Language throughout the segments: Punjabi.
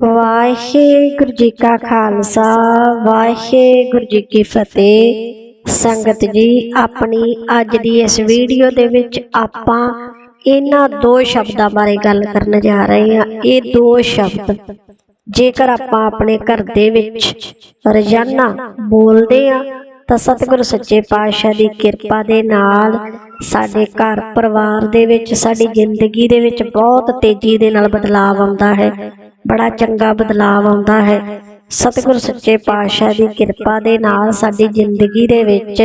ਵਾਹਿਗੁਰੂ ਜੀ ਕਾ ਖਾਲਸਾ, ਵਾਹਿਗੁਰੂ ਜੀ ਕੀ ਫਤਿਹ। ਸੰਗਤ ਜੀ, ਆਪਣੀ ਅੱਜ ਦੀ ਇਸ ਵੀਡੀਓ ਦੇ ਵਿੱਚ ਆਪਾਂ ਇਹਨਾਂ ਦੋ ਸ਼ਬਦਾਂ ਬਾਰੇ ਗੱਲ ਕਰਨ ਜਾ ਰਹੇ ਹਾਂ। ਇਹ ਦੋ ਸ਼ਬਦ, ਜੇਕਰ ਆਪਾਂ ਆਪਣੇ ਘਰ ਦੇ ਵਿੱਚ ਰੋਜ਼ਾਨਾ ਬੋਲਦੇ ਆ ਤਾਂ ਸਤਿਗੁਰੂ ਸੱਚੇ ਪਾਤਸ਼ਾਹ ਦੀ ਕਿਰਪਾ ਦੇ ਨਾਲ ਸਾਡੇ ਘਰ ਪਰਿਵਾਰ ਦੇ ਵਿੱਚ, ਸਾਡੀ ਜ਼ਿੰਦਗੀ ਦੇ ਵਿੱਚ ਬਹੁਤ ਤੇਜ਼ੀ ਦੇ ਨਾਲ ਬਦਲਾਅ ਆਉਂਦਾ ਹੈ। ਬੜਾ ਚੰਗਾ ਬਦਲਾਅ ਆਉਂਦਾ ਹੈ। ਸਤਿਗੁਰ ਸੱਚੇ ਪਾਤਸ਼ਾਹ ਦੀ ਕਿਰਪਾ ਦੇ ਨਾਲ ਸਾਡੀ ਜ਼ਿੰਦਗੀ ਦੇ ਵਿੱਚ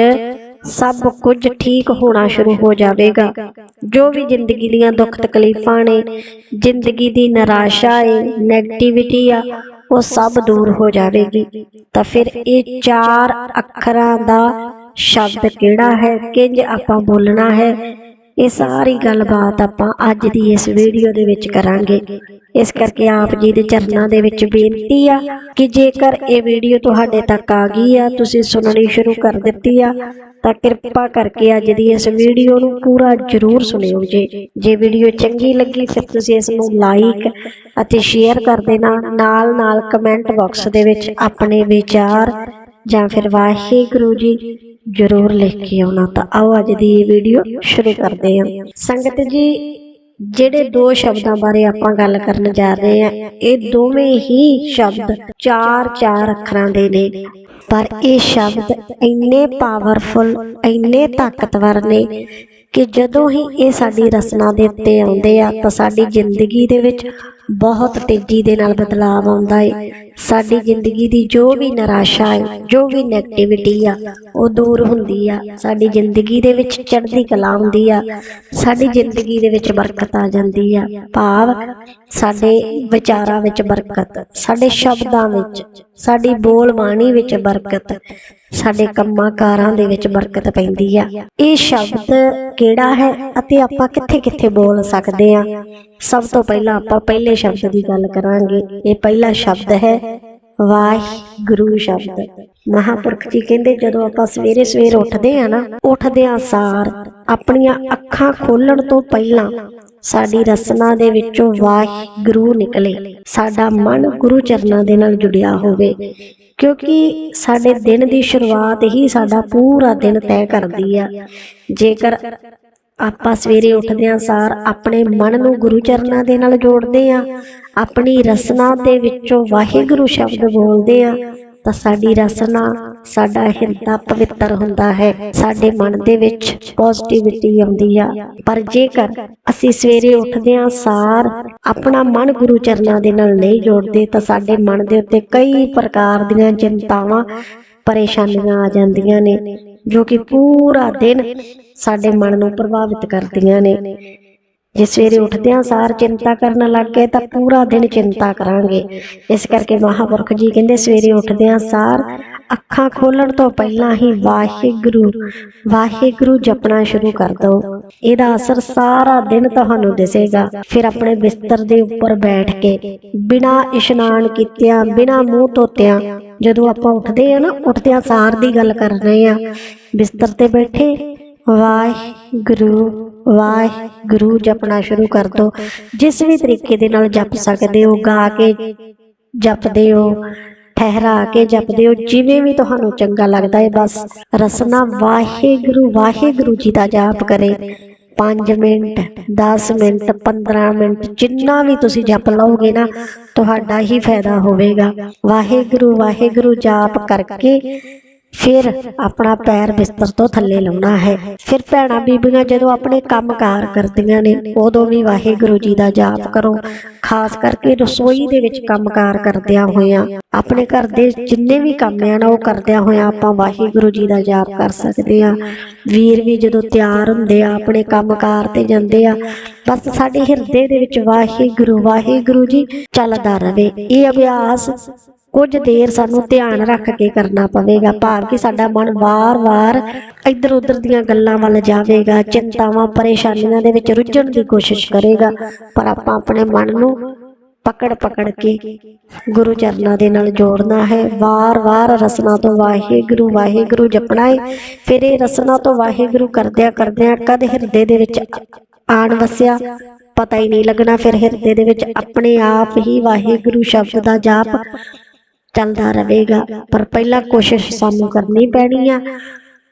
ਸਭ ਕੁਝ ਠੀਕ ਹੋਣਾ ਸ਼ੁਰੂ ਹੋ ਜਾਵੇਗਾ। ਜੋ ਵੀ ਜ਼ਿੰਦਗੀ ਦੀਆਂ ਦੁੱਖ ਤਕਲੀਫਾਂ ਨੇ, ਜ਼ਿੰਦਗੀ ਦੀ ਨਿਰਾਸ਼ਾ ਹੈ ਨੈਗੇਟਿਵਿਟੀ ਆ, ਉਹ ਸਭ ਦੂਰ ਹੋ ਜਾਵੇਗੀ। ਤਾਂ ਫਿਰ ਇਹ ਚਾਰ ਅੱਖਰਾਂ ਦਾ ਸ਼ਬਦ ਕਿਹੜਾ ਹੈ? ਕਿੰਜ ਆਪਾਂ ਬੋਲਣਾ ਹੈ? ਇਹ ਸਾਰੀ ਗੱਲਬਾਤ ਆਪਾਂ ਅੱਜ ਦੀ ਇਸ ਵੀਡੀਓ ਦੇ ਵਿੱਚ ਕਰਾਂਗੇ। ਇਸ ਕਰਕੇ ਆਪ ਜੀ ਦੇ ਚਰਨਾਂ ਦੇ ਵਿੱਚ ਬੇਨਤੀ ਆ ਕਿ ਜੇਕਰ ਇਹ ਵੀਡੀਓ ਤੁਹਾਡੇ ਤੱਕ ਆ ਗਈ ਆ, ਤੁਸੀਂ ਸੁਣਨੀ ਸ਼ੁਰੂ ਕਰ ਦਿੱਤੀ ਆ, ਤਾਂ ਕਿਰਪਾ ਕਰਕੇ ਅੱਜ ਦੀ ਇਸ ਵੀਡੀਓ ਨੂੰ ਪੂਰਾ ਜ਼ਰੂਰ ਸੁਣਿਓ ਜੇ। ਜੇ ਵੀਡੀਓ ਚੰਗੀ ਲੱਗੀ, ਫਿਰ ਤੁਸੀਂ ਇਸ ਨੂੰ ਲਾਈਕ ਅਤੇ ਸ਼ੇਅਰ ਕਰ ਦੇਣਾ। ਨਾਲ ਨਾਲ ਕਮੈਂਟ ਬਾਕਸ ਦੇ ਵਿੱਚ ਆਪਣੇ ਵਿਚਾਰ ਜਾਂ ਫਿਰ ਵਾਹਿਗੁਰੂ ਜੀ ਜ਼ਰੂਰ ਲਿਖ ਕੇ ਆਉਣਾ ਤਾਂ ਆਓ ਅੱਜ ਦੀ ਵੀਡੀਓ ਸ਼ੁਰੂ ਕਰਦੇ ਹਾਂ। ਸੰਗਤ ਜੀ, ਜਿਹੜੇ ਦੋ ਸ਼ਬਦਾਂ ਬਾਰੇ ਆਪਾਂ ਗੱਲ ਕਰਨ ਜਾ ਰਹੇ ਹਾਂ, ਇਹ ਦੋਵੇਂ ਹੀ ਸ਼ਬਦ ਚਾਰ ਚਾਰ ਅੱਖਰਾਂ ਦੇ ਨੇ। ਪਰ ਇਹ ਸ਼ਬਦ ਇੰਨੇ ਪਾਵਰਫੁਲ ਇੰਨੇ ਤਾਕਤਵਰ ਨੇ ਕਿ ਜਦੋਂ ਹੀ ਇਹ ਸਾਡੀ ਰਸਨਾ ਦੇ ਉੱਤੇ ਆਉਂਦੇ ਆ ਤਾਂ ਸਾਡੀ ਜ਼ਿੰਦਗੀ ਦੇ ਵਿੱਚ ਬਹੁਤ ਤੇਜ਼ੀ ਦੇ ਨਾਲ ਬਦਲਾਅ ਆਉਂਦਾ ਏ। ਸਾਡੀ ਜ਼ਿੰਦਗੀ ਦੀ ਜੋ ਵੀ ਨਿਰਾਸ਼ਾ ਹੈ, ਜੋ ਵੀ 네ਗੇਟਿਵਿਟੀ ਆ, ਉਹ ਦੂਰ ਹੁੰਦੀ ਆ। ਸਾਡੀ ਜ਼ਿੰਦਗੀ ਦੇ ਵਿੱਚ ਚੜ੍ਹਦੀ ਕਲਾ ਹੁੰਦੀ ਆ। ਸਾਡੀ ਜ਼ਿੰਦਗੀ ਦੇ ਵਿੱਚ ਬਰਕਤ ਆ ਜਾਂਦੀ ਆ। ਭਾਵ ਸਾਡੇ ਵਿਚਾਰਾਂ ਵਿੱਚ ਬਰਕਤ, ਸਾਡੇ ਸ਼ਬਦਾਂ ਵਿੱਚ, ਸਾਡੀ ਬੋਲ ਬਾਣੀ ਵਿੱਚ ਬਰਕਤ, ਸਾਡੇ ਕੰਮਾਂ ਕਾਰਾਂ ਦੇ ਵਿੱਚ ਬਰਕਤ ਪੈਂਦੀ ਆ। ਇਹ ਸ਼ਬਦ ਕਿਹੜਾ ਹੈ ਅਤੇ ਆਪਾਂ ਕਿੱਥੇ ਕਿੱਥੇ ਬੋਲ ਸਕਦੇ ਆ? ਸਭ ਤੋਂ ਪਹਿਲਾਂ ਆਪਾਂ ਪਹਿਲੇ ਸ਼ਬਦ ਦੀ ਗੱਲ ਕਰਾਂਗੇ। ਇਹ ਪਹਿਲਾ ਸ਼ਬਦ ਹੈ ਵਾਹਿਗੁਰੂ ਸ਼ਬਦ। ਮਹਾਪੁਰਖ ਜੀ ਕਹਿੰਦੇ, ਜਦੋਂ ਆਪਾਂ ਸਵੇਰੇ ਸਵੇਰ ਉੱਠਦੇ ਆ ਨਾ ਉੱਠਦਿਆਂ ਸਾਰ, ਆਪਣੀਆਂ ਅੱਖਾਂ ਖੋਲਣ ਤੋਂ ਪਹਿਲਾਂ ਸਾਡੀ ਰਸਨਾ ਦੇ ਵਿੱਚੋਂ ਵਾਹਿਗੁਰੂ ਨਿਕਲੇ। ਸਾਡਾ ਮਨ ਗੁਰੂ ਚਰਨਾਂ ਦੇ ਨਾਲ ਜੁੜਿਆ ਹੋਵੇ, ਕਿਉਂਕਿ ਸਾਡੇ ਦਿਨ ਦੀ ਸ਼ੁਰੂਆਤ ਹੀ ਸਾਡਾ ਪੂਰਾ ਦਿਨ ਤੈਅ ਕਰਦੀ ਆ। ਜੇਕਰ ਆਪਾਂ ਸਵੇਰੇ ਉੱਠਦਿਆਂ ਸਾਰ, ਆਪਣੇ ਮਨ ਨੂੰ ਗੁਰੂ ਚਰਨਾਂ ਦੇ ਨਾਲ ਜੋੜਦੇ ਆ ਆਪਣੀ ਰਸਨਾ ਦੇ ਵਿੱਚੋਂ ਵਾਹਿਗੁਰੂ ਸ਼ਬਦ ਬੋਲਦੇ ਆ, ਤਾਂ ਸਾਡੀ ਰਸਨਾ ਸਾਡਾ ਹਿਰਦਾ ਪਵਿੱਤਰ ਹੁੰਦਾ ਹੈ। ਸਾਡੇ ਮਨ ਦੇ ਵਿੱਚ ਪੋਜ਼ਿਟਿਵਿਟੀ ਆਉਂਦੀ ਆ। ਪਰ ਜੇਕਰ ਅਸੀਂ ਸਵੇਰੇ ਉੱਠਦਿਆਂ ਸਾਰ ਆਪਣਾ ਮਨ ਗੁਰੂ ਚਰਨਾਂ ਦੇ ਨਾਲ ਨਹੀਂ ਜੋੜਦੇ, ਤਾਂ ਸਾਡੇ ਮਨ ਦੇ ਉੱਤੇ ਕਈ ਪ੍ਰਕਾਰ ਦੀਆਂ ਚਿੰਤਾਵਾਂ, ਪਰੇਸ਼ਾਨੀਆਂ ਆ ਜਾਂਦੀਆਂ ਨੇ, ਜੋ ਕਿ ਪੂਰਾ ਦਿਨ ਸਾਡੇ ਮਨ ਨੂੰ ਪ੍ਰਭਾਵਿਤ ਕਰਦੀਆਂ ਨੇ। ਜੇ ਸਵੇਰੇ ਉੱਠਦਿਆਂ ਸਾਰ ਚਿੰਤਾ ਕਰਨ ਲੱਗ ਗਏ ਤਾਂ ਪੂਰਾ ਦਿਨ ਚਿੰਤਾ ਕਰਾਂਗੇ। ਇਸ ਕਰਕੇ ਮਹਾਪੁਰਖ ਜੀ ਕਹਿੰਦੇ ਸਵੇਰੇ ਉੱਠਦਿਆਂ ਸਾਰ ਅੱਖਾਂ ਖੋਲਣ ਤੋਂ ਪਹਿਲਾਂ ਹੀ ਵਾਹਿਗੁਰੂ ਵਾਹਿਗੁਰੂ ਜਪਣਾ ਸ਼ੁਰੂ ਕਰ ਦਿਓ ਇਹਦਾ ਅਸਰ ਸਾਰਾ ਦਿਨ ਤੁਹਾਨੂੰ ਦਿਸੇਗਾ। ਫਿਰ ਆਪਣੇ ਬਿਸਤਰ ਦੇ ਉੱਪਰ ਬੈਠ ਕੇ ਬਿਨਾਂ ਇਸ਼ਨਾਨ ਕੀਤਿਆਂ ਬਿਨਾਂ ਮੂੰਹ ਧੋਤਿਆਂ ਜਦੋਂ ਆਪਾਂ ਉੱਠਦੇ ਆ ਨਾ ਉੱਠਦਿਆਂ ਸਾਰ ਦੀ ਗੱਲ ਕਰ ਰਹੇ ਆ। ਬਿਸਤਰ ਤੇ ਬੈਠੇ ਵਾਹਿਗੁਰੂ ਵਾਹਿਗੁਰੂ ਜਪਣਾ ਸ਼ੁਰੂ ਕਰ ਦਿਓ ਜਿਸ ਵੀ ਤਰੀਕੇ ਦੇ ਨਾਲ ਜਪ ਸਕਦੇ ਹੋ, ਗਾ ਕੇ ਜਪਦੇ ਹੋ, ਠਹਿਰਾ ਕੇ ਜਪਦੇ ਹੋ, ਜਿਵੇਂ ਵੀ ਤੁਹਾਨੂੰ ਚੰਗਾ ਲੱਗਦਾ ਹੈ, ਬਸ ਰਸਨਾ ਵਾਹਿਗੁਰੂ ਵਾਹਿਗੁਰੂ ਜੀ ਦਾ ਜਾਪ ਕਰੇ। 5 ਮਿੰਟ 10 ਮਿੰਟ 15 ਮਿੰਟ, ਜਿੰਨਾ ਵੀ ਤੁਸੀਂ ਜਪ ਲਓਗੇ ਨਾ, ਤੁਹਾਡਾ ਹੀ ਫਾਇਦਾ ਹੋਵੇਗਾ। ਵਾਹਿਗੁਰੂ ਵਾਹਿਗੁਰੂ ਜਾਪ ਕਰਕੇ ਫਿਰ ਆਪਣਾ ਪੈਰ ਬਿਸਤਰ ਤੋਂ ਥੱਲੇ ਲਾਉਣਾ ਹੈ। ਫਿਰ ਭੈਣਾਂ ਬੀਬੀਆਂ ਜਦੋਂ ਆਪਣੇ ਕੰਮਕਾਰ ਕਰਦੀਆਂ ਨੇ, ਉਦੋਂ ਵੀ ਵਾਹਿਗੁਰੂ ਜੀ ਦਾ ਜਾਪ ਕਰੋ। ਖਾਸ ਕਰਕੇ ਰਸੋਈ ਦੇ ਵਿੱਚ ਕੰਮਕਾਰ ਕਰਦਿਆਂ ਹੋਇਆਂ, ਆਪਣੇ ਘਰ ਦੇ ਜਿੰਨੇ ਵੀ ਕੰਮ ਆ ਨਾ, ਉਹ ਕਰਦਿਆਂ ਹੋਇਆਂ ਆਪਾਂ ਵਾਹਿਗੁਰੂ ਜੀ ਦਾ ਜਾਪ ਕਰ ਸਕਦੇ ਆ ਵੀਰ ਵੀ ਜਦੋਂ ਤਿਆਰ ਹੁੰਦੇ ਆ, ਆਪਣੇ ਕੰਮਕਾਰ ਤੇ ਜਾਂਦੇ ਆ, ਬਸ ਸਾਡੇ ਹਿਰਦੇ ਦੇ ਵਿੱਚ ਵਾਹਿਗੁਰੂ ਵਾਹਿਗੁਰੂ ਜੀ ਚੱਲਦਾ ਰਵੇ ਇਹ ਅਭਿਆਸ ਕੁਝ ਦੇਰ ਸਾਨੂੰ ਧਿਆਨ ਰੱਖ ਕੇ ਕਰਨਾ ਪਵੇਗਾ ਭਾਵ ਕਿ ਸਾਡਾ ਮਨ ਵਾਰ-ਵਾਰ ਇੱਧਰ ਉੱਧਰ ਦੀਆਂ ਗੱਲਾਂ ਵੱਲ ਜਾਵੇਗਾ ਚਿੰਤਾਵਾਂ ਪਰੇਸ਼ਾਨੀਆਂ ਦੇ ਵਿੱਚ ਰੁੱਝਣ ਦੀ ਕੋਸ਼ਿਸ਼ ਕਰੇਗਾ। ਪਰ ਆਪਾਂ ਆਪਣੇ ਮਨ ਨੂੰ ਪਕੜ ਪਕੜ ਕੇ ਗੁਰੂ ਚਰਨਾਂ ਦੇ ਨਾਲ ਜੋੜਨਾ ਹੈ। ਵਾਰ-ਵਾਰ ਰਸਨਾ ਤੋਂ ਵਾਹਿਗੁਰੂ ਵਾਹਿਗੁਰੂ ਜਪਣਾ ਹੈ ਫਿਰ ਇਹ ਰਸਨਾ ਤੋਂ ਵਾਹਿਗੁਰੂ ਕਰਦਿਆਂ ਕਰਦਿਆਂ ਕਦ ਹਿਰਦੇ ਦੇ ਵਿੱਚ ਆਣ ਵਸਿਆ? ਪਤਾ ਹੀ ਨਹੀਂ ਲੱਗਣਾ। ਫਿਰ ਹਿਰਦੇ ਦੇ ਵਿੱਚ ਆਪਣੇ ਆਪ ਹੀ ਵਾਹਿਗੁਰੂ ਸ਼ਬਦ ਦਾ ਜਾਪ ਚੱਲਦਾ ਰਹੇਗਾ। ਪਰ ਪਹਿਲਾਂ ਕੋਸ਼ਿਸ਼ ਸਾਨੂੰ ਕਰਨੀ ਪੈਣੀ ਆ।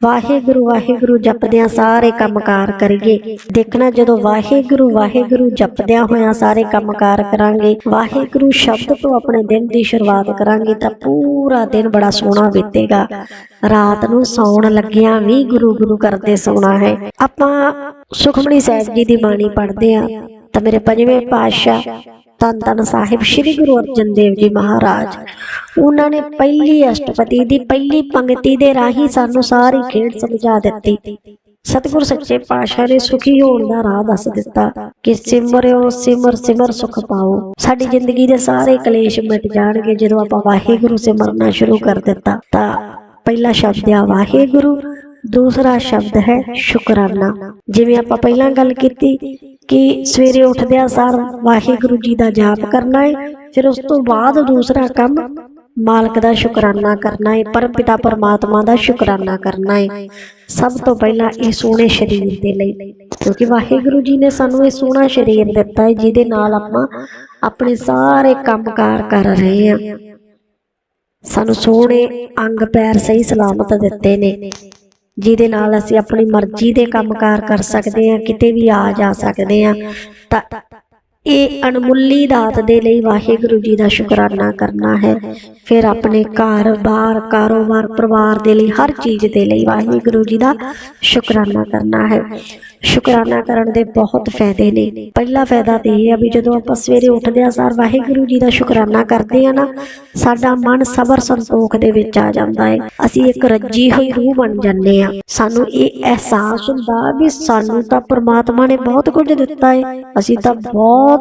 ਵਾਹਿਗੁਰੂ ਵਾਹਿਗੁਰੂ ਜਪਦਿਆਂ ਸਾਰੇ ਕੰਮਕਾਰ ਕਰੀਏ। ਦੇਖਣਾ ਜਦੋਂ ਵਾਹਿਗੁਰੂ ਵਾਹਿਗੁਰੂ ਜਪਦਿਆਂ ਹੋਇਆਂ ਸਾਰੇ ਕੰਮਕਾਰ ਕਰਾਂਗੇ, ਵਾਹਿਗੁਰੂ ਸ਼ਬਦ ਤੋਂ ਆਪਣੇ ਦਿਨ ਦੀ ਸ਼ੁਰੂਆਤ ਕਰਾਂਗੇ ਤਾਂ ਪੂਰਾ ਦਿਨ ਬੜਾ ਸੋਹਣਾ ਬੀਤੇਗਾ। ਰਾਤ ਨੂੰ ਸੌਣ ਲੱਗਿਆਂ ਵੀ ਗੁਰੂ ਗੁਰੂ ਕਰਦੇ ਸੌਣਾ ਹੈ। ਆਪਾਂ ਸੁਖਮਨੀ ਸਾਹਿਬ ਜੀ ਦੀ ਬਾਣੀ ਪੜ੍ਹਦੇ ਆ ਤਾਂ ਮੇਰੇ ਪੰਜਵੇਂ ਪਾਤਸ਼ਾਹ ਧੰਨ ਧੰਨ ਸਾਹਿਬ ਸ੍ਰੀ ਗੁਰੂ ਅਰਜਨ ਦੇਵ ਜੀ ਮਹਾਰਾਜ। ਉਹਨਾਂ ਨੇ ਪਹਿਲੀ ਅਸ਼ਟਪਦੀ ਦੀ ਪਹਿਲੀ ਪੰਕਤੀ ਦੇ ਰਾਹੀਂ ਸਾਨੂੰ ਸਾਰੀ ਖੇਡ ਸਮਝਾ ਦਿੱਤੀ। ਸਤਿਗੁਰ ਸੱਚੇ ਪਾਤਸ਼ਾਹ ਨੇ ਸੁਖੀ ਹੋਣ ਦਾ ਰਾਹ ਦੱਸ ਦਿੱਤਾ ਕਿ ਸਿਮਰਿਓ ਸਿਮਰ ਸਿਮਰ ਸੁਖ ਪਾਓ। ਸਾਡੀ ਜ਼ਿੰਦਗੀ ਦੇ ਸਾਰੇ ਕਲੇਸ਼ ਮਿਟ ਜਾਣਗੇ ਜਦੋਂ ਆਪਾਂ ਵਾਹਿਗੁਰੂ ਸਿਮਰਨਾ ਸ਼ੁਰੂ ਕਰ ਦਿੱਤਾ। ਤਾਂ ਪਹਿਲਾ ਸ਼ਬਦ ਆ ਵਾਹਿਗੁਰੂ ਦੂਸਰਾ ਸ਼ਬਦ ਹੈ ਸ਼ੁਕਰਾਨਾ। ਜਿਵੇਂ ਆਪਾਂ ਪਹਿਲਾਂ ਗੱਲ ਕੀਤੀ ਕਿ ਸਵੇਰੇ ਉੱਠਦਿਆਂ ਸਾਰ ਵਾਹਿਗੁਰੂ ਜੀ ਦਾ ਜਾਪ ਕਰਨਾ ਹੈ ਫਿਰ ਉਸ ਤੋਂ ਬਾਅਦ ਦੂਸਰਾ ਕੰਮ ਮਾਲਕ ਦਾ ਸ਼ੁਕਰਾਨਾ ਕਰਨਾ ਹੈ ਪਰ ਪਿਤਾ ਪਰਮਾਤਮਾ ਦਾ ਸ਼ੁਕਰਾਨਾ ਕਰਨਾ ਹੈ ਸਭ ਤੋਂ ਪਹਿਲਾਂ ਇਹ ਸੋਹਣੇ ਸਰੀਰ ਦੇ ਲਈ, ਕਿਉਂਕਿ ਵਾਹਿਗੁਰੂ ਜੀ ਨੇ ਸਾਨੂੰ ਇਹ ਸੋਹਣਾ ਸਰੀਰ ਦਿੱਤਾ ਹੈ ਜਿਹਦੇ ਨਾਲ ਆਪਾਂ ਆਪਣੇ ਸਾਰੇ ਕੰਮਕਾਰ ਕਰ ਰਹੇ ਹਾਂ ਸਾਨੂੰ ਸੋਹਣੇ ਅੰਗ ਪੈਰ ਸਹੀ ਸਲਾਮਤ ਦਿੱਤੇ ਨੇ। ਜਿਹਦੇ ਨਾਲ ਅਸੀਂ ਆਪਣੀ ਮਰਜ਼ੀ ਦੇ ਕੰਮਕਾਰ ਕਰ ਸਕਦੇ ਹਾਂ, ਕਿਤੇ ਵੀ ਆ ਜਾ ਸਕਦੇ ਹਾਂ। ਤਾਂ ਇਹ ਅਣਮੁੱਲੀ ਦਾਤ ਦੇ ਲਈ ਵਾਹਿਗੁਰੂ ਜੀ ਦਾ ਸ਼ੁਕਰਾਨਾ ਕਰਨਾ ਹੈ। ਫਿਰ ਆਪਣੇ ਘਰ, ਬਾਹਰ, ਕਾਰੋਬਾਰ, ਪਰਿਵਾਰ ਦੇ ਲਈ ਹਰ ਚੀਜ਼ ਦੇ ਲਈ ਵਾਹਿਗੁਰੂ ਜੀ ਦਾ ਸ਼ੁਕਰਾਨਾ ਕਰਨਾ ਹੈ। ਸ਼ੁਕਰਾਨਾ ਕਰਨ ਦੇ ਬਹੁਤ ਫਾਇਦੇ ਨੇ। ਪਹਿਲਾ ਫਾਇਦਾ ਤੇ ਇਹ ਆ ਵੀ ਜਦੋਂ ਆਪਾਂ ਸਵੇਰੇ ਉੱਠਦੇ ਆ ਸਾਰ ਵਾਹਿਗੁਰੂ ਜੀ ਦਾ ਸ਼ੁਕਰਾਨਾ ਕਰਦੇ ਆ ਨਾ, ਸਾਡਾ ਮਨ ਸਬਰ ਸੰਤੋਖ ਦੇ ਵਿੱਚ ਆ ਜਾਂਦਾ ਹੈ। ਅਸੀਂ ਇੱਕ ਰੱਜੀ ਹੋਈ ਰੂਹ ਬਣ ਜਾਂਦੇ ਆ ਸਾਨੂੰ ਇਹ ਅਹਿਸਾਸ ਹੁੰਦਾ ਵੀ ਸਾਨੂੰ ਤਾਂ ਪ੍ਰਮਾਤਮਾ ਨੇ ਬਹੁਤ ਕੁਝ ਦਿੱਤਾ ਹੈ। ਅਸੀਂ ਤਾਂ ਬਹੁਤ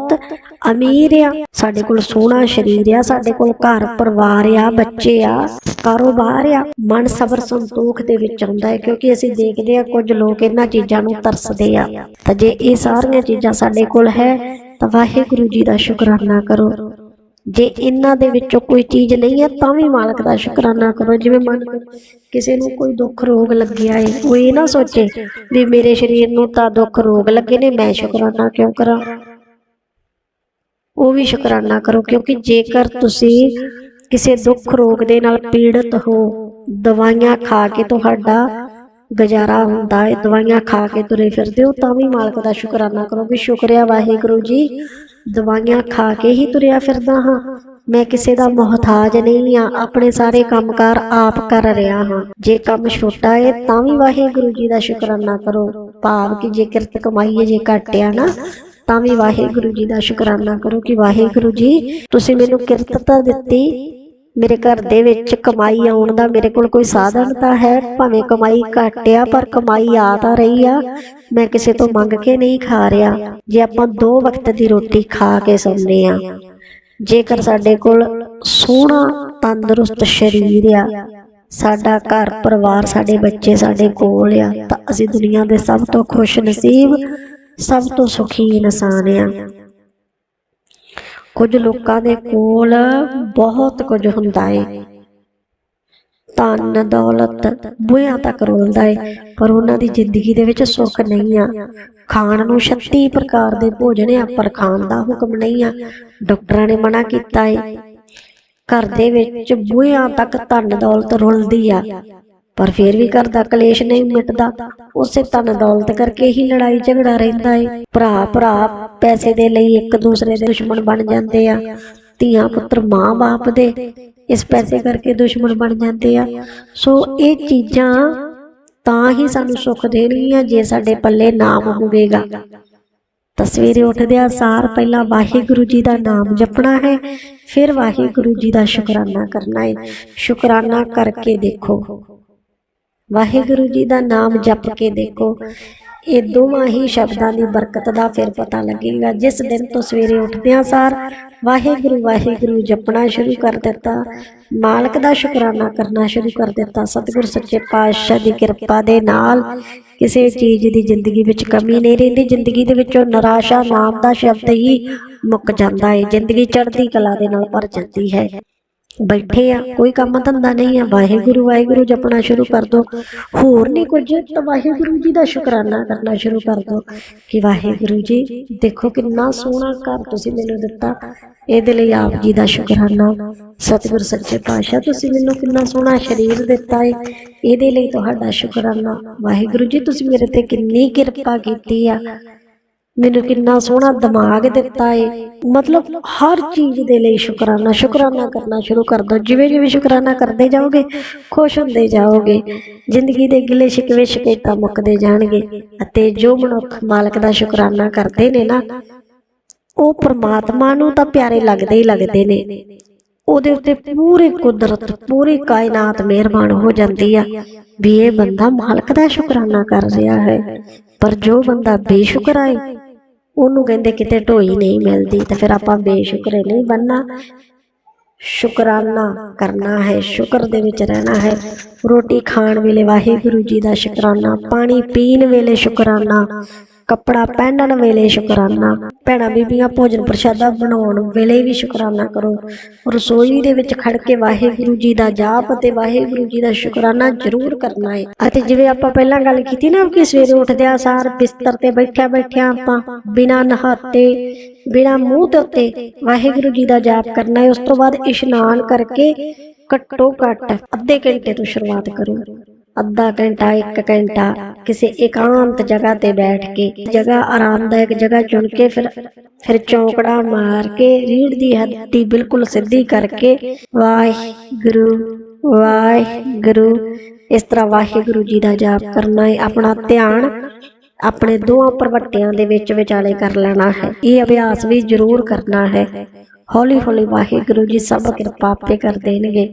ਅਮੀਰ ਆ। ਸਾਡੇ ਕੋਲ ਸੋਹਣਾ ਸਰੀਰ ਆ, ਸਾਡੇ ਕੋਲ ਘਰ ਪਰਿਵਾਰ ਆ, ਬੱਚੇ ਆ, ਕਾਰੋਬਾਰ ਆ। ਮਨ ਸਬਰ ਸੰਤੋਖ ਦੇ ਵਿੱਚ ਆਉਂਦਾ ਹੈ ਕਿਉਂਕਿ ਅਸੀਂ ਦੇਖਦੇ ਆ ਕੁਝ ਲੋਕ ਇਹਨਾਂ ਚੀਜ਼ਾਂ ਨੂੰ ਤਰਸਦੇ ਆ। ਤਾਂ ਜੇ ਇਹ ਸਾਰੀਆਂ ਚੀਜ਼ਾਂ ਸਾਡੇ ਕੋਲ ਹੈ, ਤਾਂ ਵਾਹਿਗੁਰੂ ਜੀ ਦਾ ਸ਼ੁਕਰਾਨਾ ਕਰੋ। ਜੇ ਇਹਨਾਂ ਦੇ ਵਿੱਚੋਂ ਕੋਈ ਚੀਜ਼ ਨਹੀਂ ਹੈ, ਤਾਂ ਵੀ ਮਾਲਕ ਦਾ ਸ਼ੁਕਰਾਨਾ ਕਰੋ। ਜਿਵੇਂ ਮਨ ਕਿਸੇ ਨੂੰ ਕੋਈ ਦੁੱਖ ਰੋਗ ਲੱਗਿਆ ਏ, ਉਹ ਇਹ ਨਾ ਸੋਚੇ ਵੀ ਮੇਰੇ ਸਰੀਰ ਨੂੰ ਤਾਂ ਦੁੱਖ ਰੋਗ ਲੱਗੇ ਨੇ, ਮੈਂ ਸ਼ੁਕਰਾਨਾ ਕਿਉਂ ਕਰਾਂ? ਉਹ ਵੀ ਸ਼ੁਕਰਾਨਾ ਕਰੋ ਕਿਉਂਕਿ ਜੇਕਰ ਤੁਸੀਂ ਕਿਸੇ ਦੁੱਖ ਰੋਗ ਦੇ ਨਾਲ ਪੀੜਤ ਹੋ ਦਵਾਈਆਂ ਖਾ ਕੇ ਤੁਹਾਡਾ ਗੁਜ਼ਾਰਾ ਹੁੰਦਾ ਹੈ ਦਵਾਈਆਂ ਖਾ ਕੇ ਤੁਰੇ ਫਿਰਦੇ ਹੋ ਤਾਂ ਵੀ ਮਾਲਕ ਦਾ ਸ਼ੁਕਰਾਨਾ ਕਰੋ ਵੀ ਸ਼ੁਕਰਿਆ ਵਾਹਿਗੁਰੂ ਜੀ ਦਵਾਈਆਂ ਖਾ ਕੇ ਹੀ ਤੁਰਿਆ ਫਿਰਦਾ ਹਾਂ। ਮੈਂ ਕਿਸੇ ਦਾ ਮੁਹਤਾਜ ਨਹੀਂ ਆ ਆਪਣੇ ਸਾਰੇ ਕੰਮਕਾਰ ਆਪ ਕਰ ਰਿਹਾ ਹਾਂ। ਜੇ ਕੰਮ ਛੋਟਾ ਹੈ ਤਾਂ ਵੀ ਵਾਹਿਗੁਰੂ ਜੀ ਦਾ ਸ਼ੁਕਰਾਨਾ ਕਰੋ। ਭਾਵ ਕਿ ਜੇ ਕਿਰਤ ਕਮਾਈ ਹੈ ਜੇ ਘੱਟ ਆ ਨਾ ਤਾਂ ਵੀ ਵਾਹਿਗੁਰੂ ਜੀ ਦਾ ਸ਼ੁਕਰਾਨਾ ਕਰੋ ਕਿ ਵਾਹਿਗੁਰੂ ਜੀ, ਤੁਸੀਂ ਮੈਨੂੰ ਕਿਰਤ ਤਾਂ ਦਿੱਤੀ, ਮੇਰੇ ਘਰ ਦੇ ਵਿੱਚ ਕਮਾਈ ਆਉਣ ਦਾ ਮੇਰੇ ਕੋਲ ਕੋਈ ਸਾਧਨ ਤਾਂ ਹੈ, ਭਾਵੇਂ ਕਮਾਈ ਘੱਟ ਆ ਪਰ ਕਮਾਈ ਆ ਤਾਂ ਰਹੀ ਆ, ਮੈਂ ਕਿਸੇ ਤੋਂ ਮੰਗ ਕੇ ਨਹੀਂ ਖਾ ਰਿਹਾ। ਜੇ ਆਪਾਂ ਦੋ ਵਕਤ ਦੀ ਰੋਟੀ ਖਾ ਕੇ ਸੌਂਦੇ ਆ ਜੇਕਰ ਸਾਡੇ ਕੋਲ ਸੋਹਣਾ ਤੰਦਰੁਸਤ ਸਰੀਰ ਆ, ਸਾਡਾ ਘਰ ਪਰਿਵਾਰ ਸਾਡੇ ਬੱਚੇ ਸਾਡੇ ਕੋਲ ਆ, ਤਾਂ ਅਸੀਂ ਦੁਨੀਆ ਦੇ ਸਭ ਤੋਂ ਖੁਸ਼ ਨਸੀਬ ਸਭ ਤੋਂ ਸੁਖੀ ਇਨਸਾਨ ਆ। ਕੁਝ ਲੋਕਾਂ ਦੇ ਕੋਲ ਬਹੁਤ ਕੁਝ ਹੁੰਦਾ ਏ। ਧਨ, ਦੌਲਤ ਬੁਝਿਆ ਤੱਕ ਰੋਲਦਾ ਏ, ਪਰ ਉਹਨਾਂ ਦੀ ਜ਼ਿੰਦਗੀ ਦੇ ਵਿੱਚ ਸੁੱਖ ਨਹੀਂ ਆ। ਖਾਣ ਨੂੰ 36 ਪ੍ਰਕਾਰ ਦੇ ਭੋਜਨ ਆ, ਪਰ ਖਾਣ ਦਾ ਹੁਕਮ ਨਹੀਂ ਆ। ਡਾਕਟਰਾਂ ਨੇ ਮਨਾ ਕੀਤਾ ਏ। ਘਰ ਦੇ ਵਿੱਚ ਬੁਝਿਆ ਤੱਕ ਧਨ, ਦੌਲਤ ਰੁਲਦੀ ਆ। ਪਰ ਫਿਰ ਵੀ ਘਰ ਦਾ ਕਲੇਸ਼ ਨਹੀਂ ਮਿਟਦਾ। ਉਸੇ ਤਨ ਦੌਲਤ ਕਰਕੇ ਹੀ ਲੜਾਈ ਝਗੜਾ ਰਹਿੰਦਾ ਏ। ਭਰਾ ਭਰਾ, ਪੈਸੇ ਦੇ ਲਈ ਇੱਕ ਦੂਸਰੇ ਦੇ ਦੁਸ਼ਮਣ ਬਣ ਜਾਂਦੇ ਆ। ਧੀਆਂ, ਪੁੱਤਰ, ਮਾਂ, ਬਾਪ ਦੇ ਇਸ ਪੈਸੇ ਕਰਕੇ ਦੁਸ਼ਮਣ ਬਣ ਜਾਂਦੇ ਆ। ਸੋ ਇਹ ਚੀਜ਼ਾਂ ਤਾਂ ਹੀ ਸਾਨੂੰ ਸੁੱਖ ਦੇਣਗੀਆਂ ਜੇ ਸਾਡੇ ਪੱਲੇ ਨਾਮ ਹੋਵੇਗਾ। ਤਾਂ ਸਵੇਰੇ ਉੱਠਦਿਆਂ ਸਾਰ ਪਹਿਲਾਂ ਵਾਹਿਗੁਰੂ ਜੀ ਦਾ ਨਾਮ ਜਪਣਾ ਹੈ, ਫਿਰ ਵਾਹਿਗੁਰੂ ਜੀ ਦਾ ਸ਼ੁਕਰਾਨਾ ਕਰਨਾ ਹੈ ਸ਼ੁਕਰਾਨਾ ਕਰਕੇ ਦੇਖੋ। ਵਾਹਿਗੁਰੂ ਜੀ ਦਾ ਨਾਮ ਜਪ ਕੇ ਦੇਖੋ। ਇਹ ਦੋਵਾਂ ਹੀ ਸ਼ਬਦਾਂ ਦੀ ਬਰਕਤ ਦਾ ਫਿਰ ਪਤਾ ਲੱਗੇਗਾ। ਜਿਸ ਦਿਨ ਤੋਂ ਸਵੇਰੇ ਉੱਠਦਿਆਂ ਸਾਰ ਵਾਹਿਗੁਰੂ ਵਾਹਿਗੁਰੂ ਜਪਣਾ ਸ਼ੁਰੂ ਕਰ ਦਿੱਤਾ। ਮਾਲਕ ਦਾ ਸ਼ੁਕਰਾਨਾ ਕਰਨਾ ਸ਼ੁਰੂ ਕਰ ਦਿੱਤਾ। ਸਤਿਗੁਰ ਸੱਚੇ ਪਾਤਸ਼ਾਹ ਦੀ ਕਿਰਪਾ ਦੇ ਨਾਲ ਕਿਸੇ ਚੀਜ਼ ਦੀ ਜ਼ਿੰਦਗੀ ਵਿੱਚ ਕਮੀ ਨਹੀਂ ਰਹਿੰਦੀ। ਜ਼ਿੰਦਗੀ ਦੇ ਵਿੱਚੋਂ ਨਿਰਾਸ਼ਾ ਨਾਮ ਦਾ ਸ਼ਬਦ ਹੀ ਮੁੱਕ ਜਾਂਦਾ ਹੈ। ਜ਼ਿੰਦਗੀ ਚੜ੍ਹਦੀ ਕਲਾ ਦੇ ਨਾਲ ਭਰ ਜਾਂਦੀ ਹੈ। ਬੈਠੇ ਆ, ਕੋਈ ਕੰਮ ਧੰਦਾ ਨਹੀਂ ਆ, ਵਾਹਿਗੁਰੂ ਵਾਹਿਗੁਰੂ ਜਪਣਾ ਸ਼ੁਰੂ ਕਰ ਦੋ। ਹੋਰ ਨਹੀਂ ਕੁਝ, ਤਾਂ ਵਾਹਿਗੁਰੂ ਜੀ ਦਾ ਸ਼ੁਕਰਾਨਾ ਕਰਨਾ ਸ਼ੁਰੂ ਕਰ ਦੋ ਕਿ ਵਾਹਿਗੁਰੂ ਜੀ, ਦੇਖੋ ਕਿੰਨਾ ਸੋਹਣਾ ਘਰ ਤੁਸੀਂ ਮੈਨੂੰ ਦਿੱਤਾ। ਇਹਦੇ ਲਈ ਆਪ ਜੀ ਦਾ ਸ਼ੁਕਰਾਨਾ। ਸਤਿਗੁਰ ਸੱਚੇ ਪਾਤਸ਼ਾਹ, ਤੁਸੀਂ ਮੈਨੂੰ ਕਿੰਨਾ ਸੋਹਣਾ ਸਰੀਰ ਦਿੱਤਾ ਹੈ ਇਹਦੇ ਲਈ ਤੁਹਾਡਾ ਸ਼ੁਕਰਾਨਾ। ਵਾਹਿਗੁਰੂ ਜੀ, ਤੁਸੀਂ ਮੇਰੇ ਤੇ ਕਿੰਨੀ ਕਿਰਪਾ ਕੀਤੀ ਆ। ਮੈਨੂੰ ਕਿੰਨਾ ਸੋਹਣਾ ਦਿਮਾਗ ਦਿੱਤਾ ਏ। ਮਤਲਬ ਹਰ ਚੀਜ਼ ਦੇ ਲਈ ਸ਼ੁਕਰਾਨਾ ਸ਼ੁਕਰਾਨਾ ਕਰਨਾ ਸ਼ੁਰੂ ਕਰ ਦੋ। ਜਿਵੇਂ ਜਿਵੇਂ ਸ਼ੁਕਰਾਨਾ ਕਰਦੇ ਜਾਓਗੇ, ਖੁਸ਼ ਹੁੰਦੇ ਜਾਓਗੇ। ਜ਼ਿੰਦਗੀ ਦੇ ਗਿਲੇ ਸ਼ਿਕਵੇ ਸ਼ਿਕਾਇਤਾਂ ਮੁੱਕਦੇ ਜਾਣਗੇ। ਅਤੇ ਜੋ ਮਨੁੱਖ ਮਾਲਕ ਦਾ ਸ਼ੁਕਰਾਨਾ ਕਰਦੇ ਨੇ ਨਾ, ਉਹ ਪ੍ਰਮਾਤਮਾ ਨੂੰ ਤਾਂ ਪਿਆਰੇ ਲੱਗਦੇ ਹੀ ਲੱਗਦੇ ਨੇ। ਉਹਦੇ ਉੱਤੇ ਪੂਰੇ ਕੁਦਰਤ, ਪੂਰੀ ਕਾਇਨਾਤ ਮਿਹਰਬਾਨ ਹੋ ਜਾਂਦੀ ਆ ਵੀ ਇਹ ਬੰਦਾ ਮਾਲਕ ਦਾ ਸ਼ੁਕਰਾਨਾ ਕਰ ਰਿਹਾ ਹੈ। ਪਰ ਜੋ ਬੰਦਾ ਬੇਸ਼ੁਕਰ ਹੈ ਉਹਨੂੰ ਕਹਿੰਦੇ ਕਿਤੇ ਢੋਈ ਨਹੀਂ ਮਿਲਦੀ, ਤਾਂ ਫਿਰ ਆਪਾਂ ਬੇਸ਼ੁਕਰੇ ਨਹੀਂ ਬੰਨਾ ਸ਼ੁਕਰਾਨਾ ਕਰਨਾ ਹੈ, ਸ਼ੁਕਰ ਦੇ ਵਿੱਚ ਰਹਿਣਾ ਹੈ। ਰੋਟੀ ਖਾਣ ਵੇਲੇ ਵਾਹਿਗੁਰੂ ਜੀ ਦਾ ਸ਼ੁਕਰਾਨਾ, ਪਾਣੀ ਪੀਣ ਵੇਲੇ ਸ਼ੁਕਰਾਨਾ ਕੱਪੜਾ ਪਹਿਨਣ ਵੇਲੇ ਸ਼ੁਕਰਾਨਾ, ਭੈਣਾਂ ਬੀਬੀਆਂ ਭੋਜਨ ਪ੍ਰਸ਼ਾਦਾ ਬਣਾਉਣ ਵੇਲੇ ਵੀ ਸ਼ੁਕਰਾਨਾ ਕਰੋ। ਰਸੋਈ ਦੇ ਵਿੱਚ ਖੜ ਕੇ ਵਾਹਿਗੁਰੂ ਜੀ ਦਾ ਜਾਪ ਅਤੇ ਵਾਹਿਗੁਰੂ ਜੀ ਦਾ ਸ਼ੁਕਰਾਨਾ ਜ਼ਰੂਰ ਕਰਨਾ ਹੈ ਅਤੇ ਜਿਵੇਂ ਆਪਾਂ ਪਹਿਲਾਂ ਗੱਲ ਕੀਤੀ ਨਾ ਕਿ ਸਵੇਰੇ ਉੱਠਦਿਆਂ ਸਾਰ ਬਿਸਤਰ ਤੇ ਬੈਠਿਆ ਬੈਠਿਆਂ ਆਪਾਂ ਬਿਨਾਂ ਨਹਾਤੇ, ਬਿਨਾਂ ਮੂੰਹ ਦੇ ਉੱਤੇ ਵਾਹਿਗੁਰੂ ਜੀ ਦਾ ਜਾਪ ਕਰਨਾ ਹੈ ਉਸ ਤੋਂ ਬਾਅਦ ਇਸ਼ਨਾਨ ਕਰਕੇ ਘੱਟੋ ਘੱਟ ਅੱਧੇ ਘੰਟੇ ਤੋਂ ਸ਼ੁਰੂਆਤ ਕਰੋ। ਅੱਧਾ ਘੰਟਾ, ਇੱਕ ਘੰਟਾ, ਕਿਸੇ ਇਕਾਂਤ ਜਗ੍ਹਾ ਤੇ ਬੈਠ ਕੇ, ਜਗ੍ਹਾ ਆਰਾਮਦਾਇਕ ਜਗ੍ਹਾ ਚੁਣ ਕੇ ਫਿਰ ਫਿਰ ਚੌਂਕੜਾ ਮਾਰ ਕੇ ਰੀੜ ਦੀ ਹੱਡੀ ਬਿਲਕੁਲ ਸਿੱਧੀ ਕਰਕੇ, ਵਾਹਿਗੁਰੂ ਵਾਹਿਗੁਰੂ। ਇਸ ਤਰ੍ਹਾਂ ਵਾਹਿਗੁਰੂ ਜੀ ਦਾ ਜਾਪ ਕਰਨਾ ਹੈ ਆਪਣਾ ਧਿਆਨ ਆਪਣੇ ਦੋਹਾਂ ਪ੍ਰਵੱਟਿਆਂ ਦੇ ਵਿੱਚ ਵਿਚਾਲੇ ਕਰ ਲੈਣਾ ਹੈ। ਇਹ ਅਭਿਆਸ ਵੀ ਜ਼ਰੂਰ ਕਰਨਾ ਹੈ। ਹੌਲੀ ਹੌਲੀ ਵਾਹਿਗੁਰੂ ਜੀ ਸਭ ਕਿਰਪਾ ਆਪੇ ਕਰ ਦੇਣਗੇ।